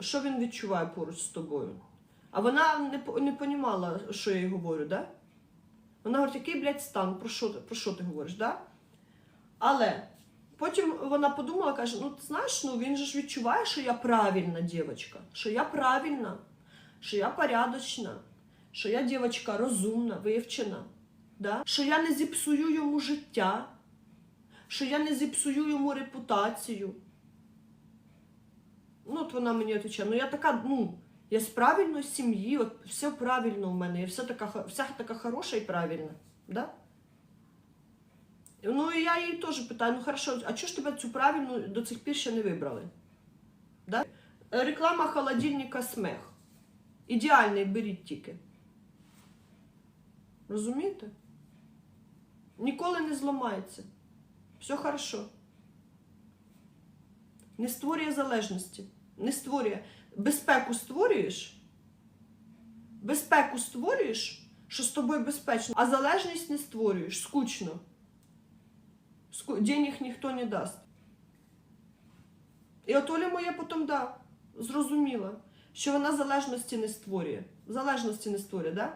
що він відчуває поруч з тобою. А вона не, не понімала, що я їй говорю, да? Вона говорить, який, блядь, стан, про що, про що ти говориш, да? Але потім вона подумала, каже: ну ти знаєш, ну він же ж відчуває, що я правильна дівчинка, що я правильна, що я порядочна, що я дівчинка розумна, вивчена, да? що я не зіпсую йому життя, що я не зіпсую йому репутацію. Ну, от вона мені відповідає, ну я така, ну, я з правильної сім'ї, от все правильно у мене, я вся така, вся така хороша і правильна. Да? Ну і я її теж питаю, ну хорошо, а чого ж тебе цю правильну до цих пір ще не вибрали? Да? Реклама холодильника смех. Ідеальний беріть тільки. Розумієте? Ніколи не зламається. Все хорошо. Не створює залежності. Не створює. Безпеку створюєш. Безпеку створюєш, що з тобою безпечно, а залежність не створюєш. Скучно. Ску... Денег ніхто не дасть. І от Оля моя потім да, зрозуміла, що вона залежності не створює. Залежності не створює, да?